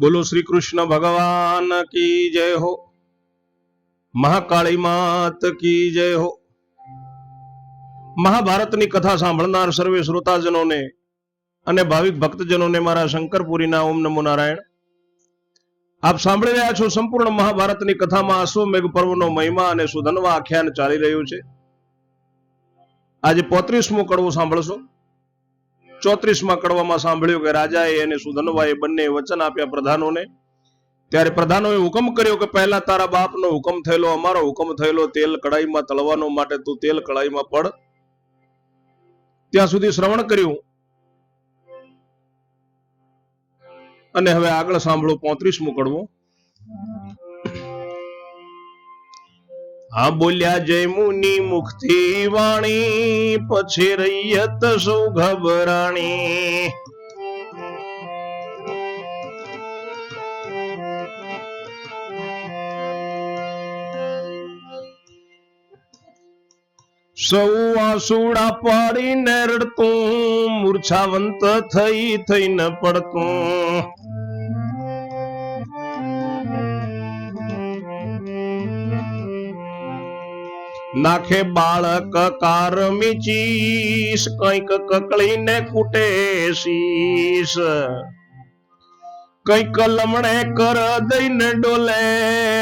બોલો શ્રી કૃષ્ણ ભગવાન કી જય હો. મહાકાળી માત કી જય હો. મહાભારતની કથા સાંભળનાર સર્વે શ્રોતાજનોને અને ભાવિક ભક્તજનોને મારા શંકરપુરીના ઓમ નમો નારાયણ. આપ સાંભળી રહ્યા છો સંપૂર્ણ મહાભારતની કથામાં અશ્વમેઘ પર્વનો મહિમા અને સુધનવા આખ્યાન ચાલી રહ્યું છે. આજે પોત્રીસમો કડવો સાંભળશો. ચોત્રીસમાં કડવામાં સાંભળ્યું કે રાજાએ અને સુધનવાએ બંને વચન આપ્યા પ્રધાનોને. ત્યારે પ્રધાનોએ હુકમ કર્યો કે પહેલા તારા બાપનો હુકમ થયેલો, અમારો હુકમ થયેલો, તેલ કડાઈમાં તળવાનો માટે તું તેલ કડાઈમાં પડ. ત્યાં સુધી શ્રવણ કર્યું. અને હવે આગળ સાંભળો પોત્રીસમું કડવું હા બોલ્યા જય મુનિ મુક્તિ વાણી પછી રૈયત સૌ ઘબરાણી સૌ આસુડા પાડીને રડતું, મૂર્છાવંત થઈ થઈને પડતું. નાખે બાળક કારમી ચીસ કંઈક કકળીને કૂટે શીશ કંઈક લમણે કર દઈને ડોલે,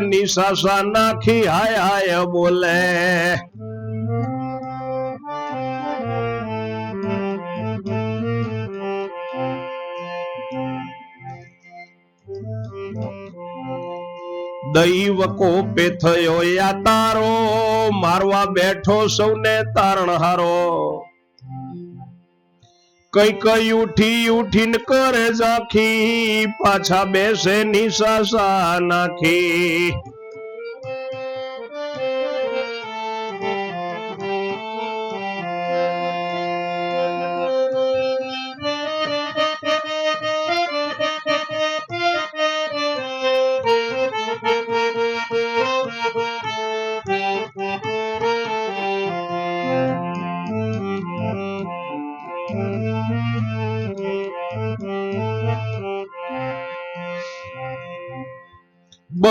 નિશાસા નાખી હાય હાય બોલે. દૈવ કોપે થયો યા તારો, મારવા બેઠો સૌને તારણહારો. કઈ કઈ ઉઠી ઉઠીને કરે જાખી પાછા બેસે નિશાસા નાખી.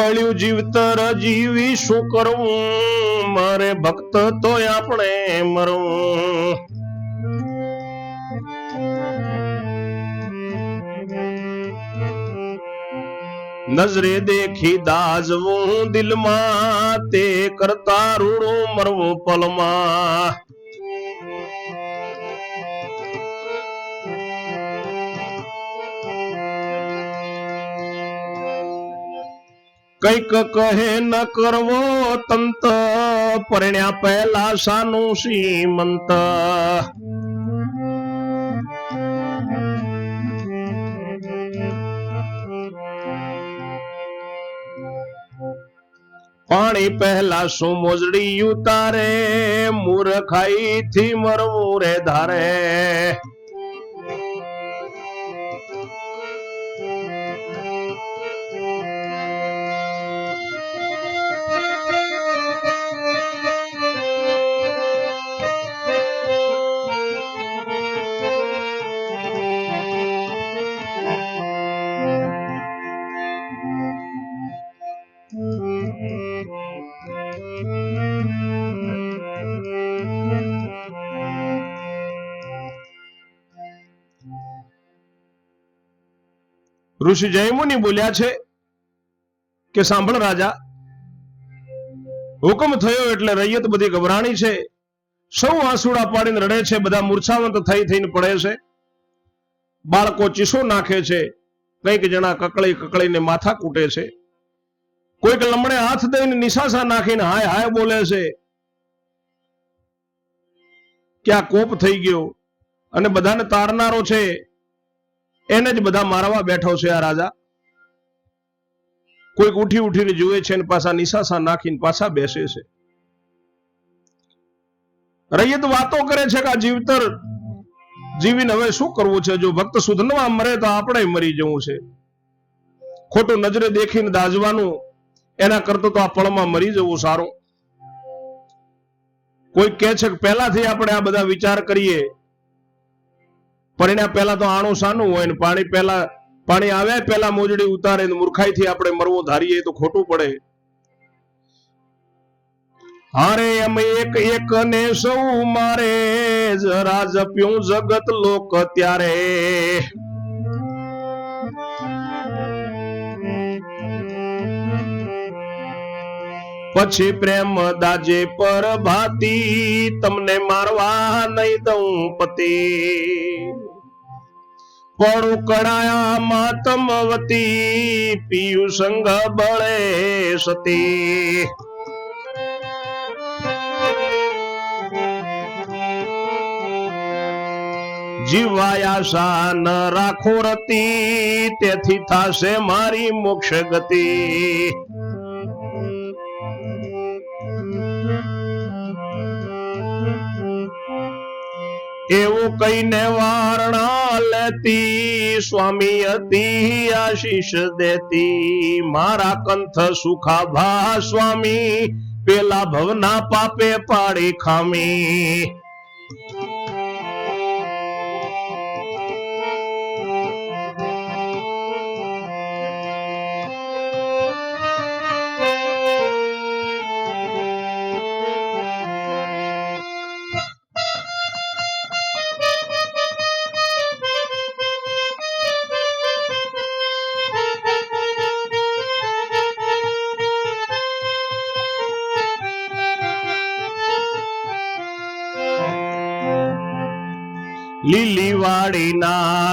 બળ્યું જીવતર જીવી શું કરવું મારે ભક્ત તોય આપણે મરવું નજરે દેખી દાજવું દિલમાં, તે કરતા રૂડું મરવું પલમાં. કંઈક કહે ન કરવો તંત, પરણ્યા પહેલા સાનું સીમંત પાણી પહેલા શું મોજડી ઉતારે મૂર્ખાઈ થી મરવું રે ધારે. ઋષિ જયમુનિ બોલ્યા છે કે સાંભળ રાજા, હુકમ થયો એટલે રૈયત બધી ગભરાણી છે, સૌ આંસુડા પાડીને રડે છે, બધા મૂર્છાવંત થઈ થઈને પડે છે. બાળકો ચીસો નાખે છે, કંઈક જણા કકળી કકળીને માથા કૂટે છે. કોઈક લમણે હાથ દઈને નિશાસા નાખીને હાય હાય બોલે છે. કે આ કોપ થઈ ગયો અને બધાને તારનારો છે. એને જ બધા મારવા બેઠો છે આ રાજા. કોઈક ઉઠી ઉઠીને જુએ છે ને પાછા નિશાસા નાખીને પાછા બેસે છે. રૈયત વાતો કરે છે કે આ જીવતર જીવીને હવે શું કરવું છે? જો ભક્ત સુધનવા મરે તો આપણે મરી જવું છે. ખોટું નજરે દેખીને દાજવાનું એના કરતો તો આ પળમાં મરી જવું સારું. કોઈ કહે છે કે પહેલાથી આપણે આ બધા વિચાર કરીએ પરિણામ પહેલા તો આણું સાનું હોય ને પાણી પહેલા પાણી આવ્યા પહેલા મોજડી ઉતારે મૂર્ખાઈથી આપણે મરવું ધારીએ તો ખોટું પડે. હારે એમ એક એક ને સૌ મારે, જરા જપ્યું જગત લોક ત્યારે. પછી પ્રેમ દાજે પર ભાતી, તમને મારવા નહીં દઉં પતિ. પડું કડાયા માતમવતી પિયુ સંગ બળે સતી. જીવાયા સા ન રાખો રતી, તેથી થાશે મારી મોક્ષ ગતિ. એવું કહીને વારણા લેતી, સ્વામી હતી આશીષ દેતી. મારા કંથ સુખાભા, સ્વામી, પેલા ભવના પાપે પાડી ખામી.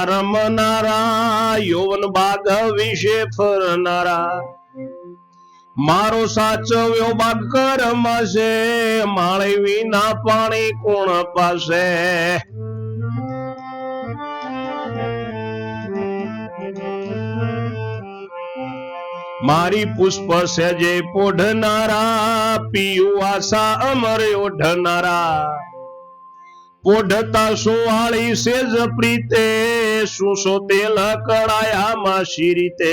રમનારા યૌવન બાગ વિશે ફરનારા. મારો સાચવ્યો બાગ કરમાશે માળી વિના પાણી કોણ પાસે મારી પુષ્પ સેજે પોઢનારા, પીયુ આશા અમર ઓઢનારા પોઢતા સુવાળી સેજ પ્રીતે સુસો તેલ કડાયા માસી રીતે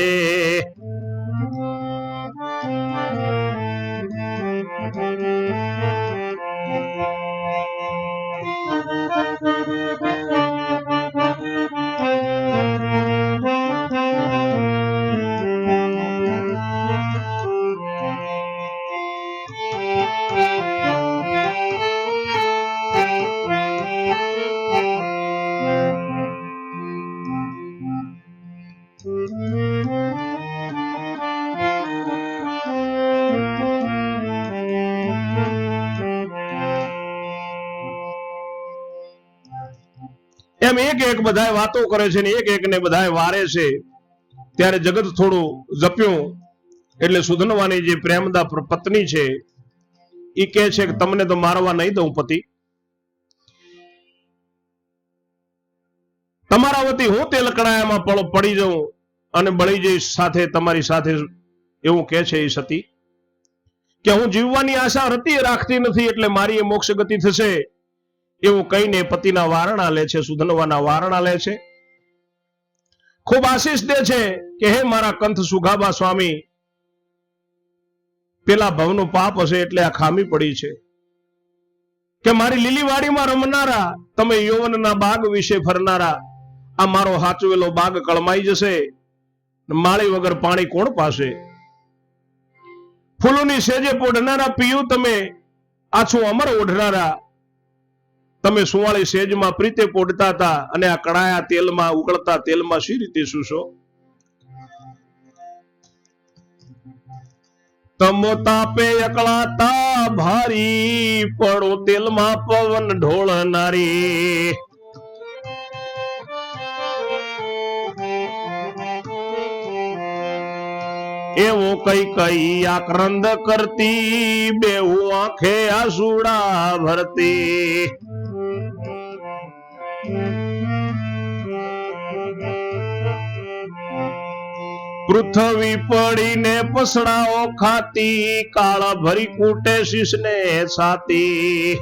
એમ એક એક બધાય વાતો કરે છે ને એક એક ને બધાય વારે છે. ત્યારે જગત થોડું જપ્યું એટલે સુધનવાની જે પ્રેમદા પત્ની છે એ કહે છે કે તમને તો મારવા નહીં દઉં પતિ. તમારા વતી હું તે લકડાયામાં પડી જાઉં અને બળી જઈશ સાથે તમારી સાથે એવું કહે છે એ સતી. કે હું જીવવાની આશા હતી રાખતી નથી એટલે મારી એ મોક્ષ ગતિ થશે. એવું કહીને પતિના વારણા લે છે, સુધનવાના વારણા લે છે. ખૂબ આશીષ દે છે કે હે મારા કંથ સુગાબા સ્વામી, પેલા ભવનું પાપ હશે એટલે આ ખામી પડી છે. કે મારી લીલીવાડીમાં રમનારા, તમે યૌવનના બાગ વિશે ફરનારા, આ મારો હાચવેલો બાગ કળમાઈ જશે માળી વગર પાણી કોણ પાસે ફૂલોની સેજે પોઢનારા પીયું તમે, આછું અમર ઓઢનારા તમે સુવાળી સેજમાં પ્રીતે પોડતા હતા અને આ કડાયા તેલમાં ઉકળતા તેલમાં શી રીતે સુશો? તમો તાપે અકળાતા ભારી પડો તેલમાં પવન ઢોળનારી એવો કઈ કઈ આક્રંદ કરતી, બેહુ આંખે આસુડા ભરતી. પૃથ્વી પડીને પસડાઓ ખાતી કાળા ભરી કૂટે શીશને સાતી.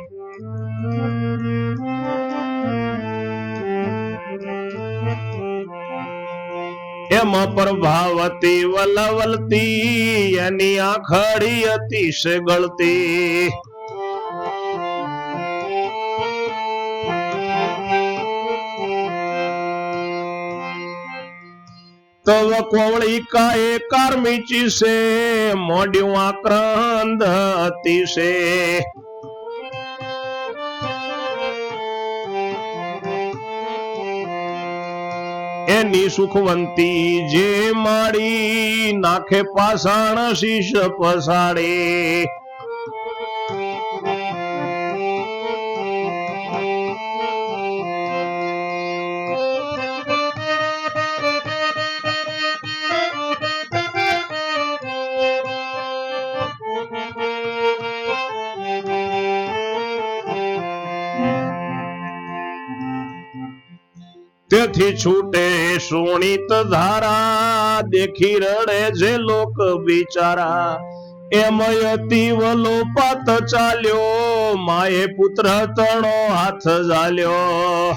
એમાં પ્રભાવતી વલવલતી, એની આખડી અતિશ ગળતી. તવ કોવળિકા એ કાર્મિચી છે મોડ્યું આક્રંદ છે. એની સુખવંતી જે માડી નાખે પાષાણ શીશ પસાડે. તેથી છૂટે સુણિત ધારા, દેખી રડે જે લોક બિચારા એમ તીવલો પાત ચાલ્યો, માએ પુત્ર તણો હાથ ઝાલ્યો.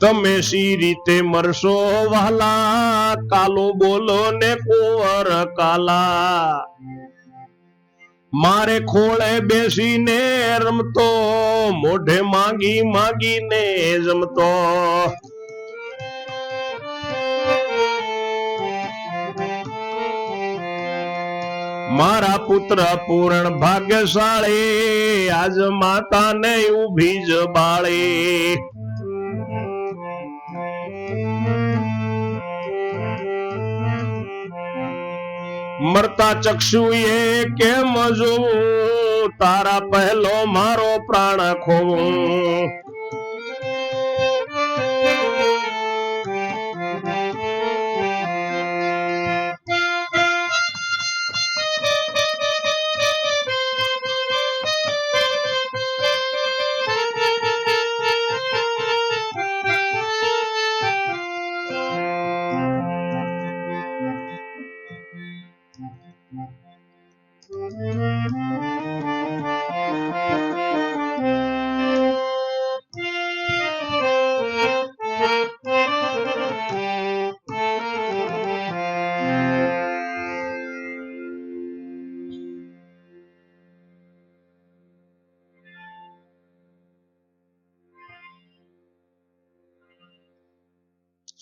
તમે સી રીતે મરશો વાલા કાલો બોલો ને કુંવર કાલા. મારે ખોળે બેસીને રમતો, મોઢે માંગી માંગીને જમતો. મારા પુત્ર પૂરણ ભાગ્યશાળી, આજ માતાને ઊભી જ બાળી. મરતા ચક્ષુ એ કેમ જોવું તારા પહેલો મારો પ્રાણ ખોવું.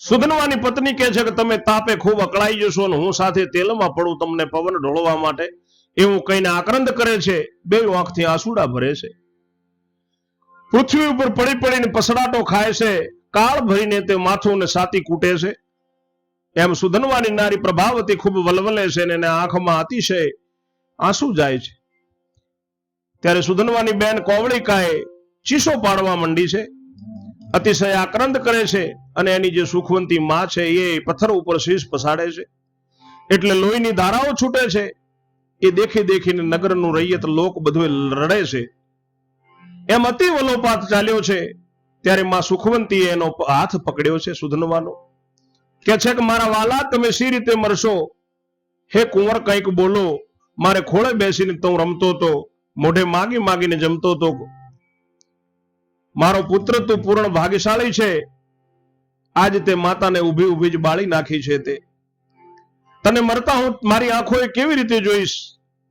સુધનવાની પત્ની કહે છે કે તમે તાપે ખૂબ અકળાઈ જશો અને હું સાથે તેલમાં પડું તમને પવન ઢોળવા માટે. એવું કહીને આક્રંદ કરે છે. બે આંખથી આંસુડા ભરે છે. પૃથ્વી ઉપર પડી પડીને પસડાટો ખાય છે. કાળ ભરીને તે માથું ને સાતી કૂટે છે. એમ સુધનવાની નારી પ્રભાવતી ખૂબ વલવલે છે અને એના આંખમાં અતિશય આંસુ જાય છે. ત્યારે સુધનવાની બેન કોવળિકાએ ચીસો પાડવા માંડી છે. અતિશય આક્રંદ કરે છે અને એની જે સુખવંતી માં છે એ પથ્થર ઉપર શીશ પસાડે છે. એટલે લોહીની ધારાઓ છૂટે છે. એ દેખી દેખીને નગરનું રૈયત લોક બધું રડે છે. એમ અતિ વલોપાત ચાલ્યો છે. ત્યારે માં સુખવંતીએ એનો હાથ પકડ્યો છે સુધનવાનો. કે છે કે, મારા વાલા, તમે સી રીતે મરશો? હે કુંવર, કંઈક બોલો. મારે ખોળે બેસીને તો રમતો હતો મોઢે માગી માગીને જમતો હતો મારો પુત્ર તું પૂર્ણ ભાગ્યશાળી છે. આજ તે માતાને ઊભી ઊભી જ બાળી નાખી છે તે. તને મરતા હું મારી આંખોએ કેવી રીતે જોઈશ?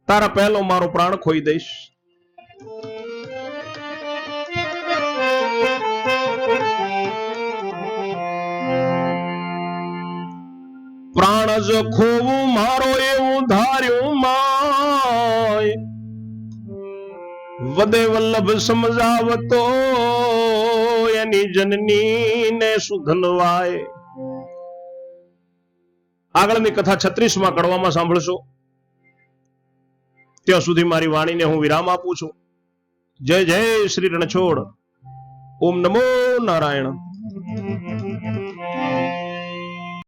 તારા પહેલો મારો પ્રાણ ખોઈ દઈશ. પ્રાણ જ ખોવું મારો એવું ધાર્યું. વદે વલ્લભ સમજાવતો, એની જનની ને સુધનવાય. આગળની કથા છત્રીસમાં કડવામાં સાંભળશો. ત્યાં સુધી મારી વાણીને હું વિરામ આપું છું. જય જય શ્રી રણછોડ. ઓમ નમો નારાયણ.